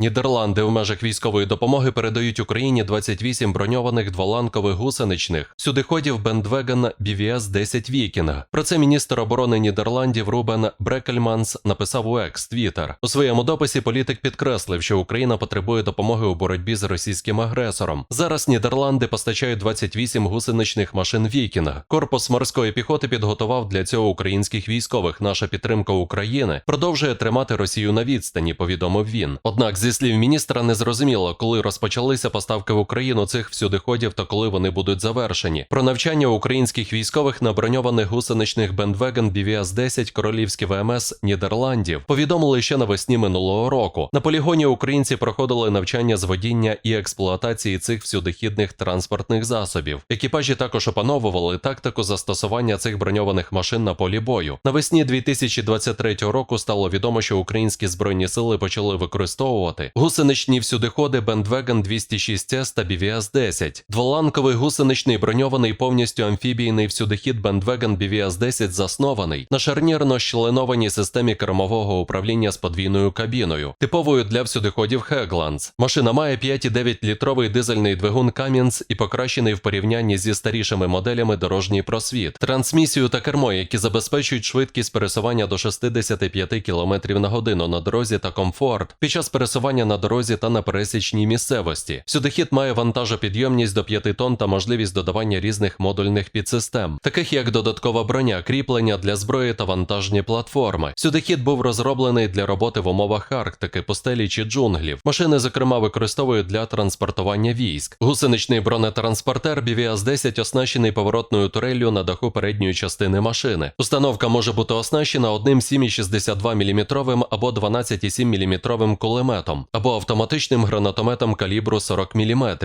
Нідерланди в межах військової допомоги передають Україні 28 броньованих дволанкових гусеничних сюдиходів Бендвеген BVS 10 Вікінг. Про це міністр оборони Нідерландів Рубен Брекельманс написав у екс Твіттер. У своєму дописі політик підкреслив, що Україна потребує допомоги у боротьбі з російським агресором. Зараз Нідерланди постачають 28 гусеничних машин Вікінг. Корпус морської піхоти підготував для цього українських військових. Наша підтримка України продовжує тримати Росію на відстані, повідомив він. Однак, зі слів міністра, не зрозуміло, коли розпочалися поставки в Україну цих всюдиходів та коли вони будуть завершені. Про навчання українських військових на броньованих гусеничних Бендвеген BVS 10 королівські ВМС Нідерландів повідомили ще навесні минулого року. На полігоні українці проходили навчання з водіння і експлуатації цих всюдихідних транспортних засобів. Екіпажі також опановували тактику застосування цих броньованих машин на полі бою. Навесні 2023 року стало відомо, що українські збройні сили почали використовувати гусеничні всюдиходи Бендвеген 206С та BVS 10. Дволанковий гусеничний броньований повністю амфібійний всюдихід Бендвеген BVS 10 заснований на шарнірно-щеленованій системі кермового управління з подвійною кабіною, типовою для всюдиходів Хегландс. Машина має 5,9 літровий дизельний двигун Кам'янс і покращений в порівнянні зі старішими моделями дорожній просвіт, трансмісію та кермо, які забезпечують швидкість пересування до 65 км на годину на дорозі та комфорт під час пересування на дорозі та на пересічній місцевості. Сюдихід має вантажопідйомність до 5 тонн та можливість додавання різних модульних підсистем, таких як додаткова броня, кріплення для зброї та вантажні платформи. Сюдихід був розроблений для роботи в умовах Арктики, пустелі чи джунглів. Машини, зокрема, використовують для транспортування військ. Гусеничний бронетранспортер BVS-10 оснащений поворотною турелью на даху передньої частини машини. Установка може бути оснащена одним 7,62 мм або 12,7 мм кулеметом, або автоматичним гранатометом калібру 40 мм.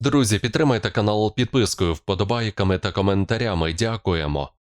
Друзі, підтримайте канал підпискою, вподобайками та коментарями. Дякуємо.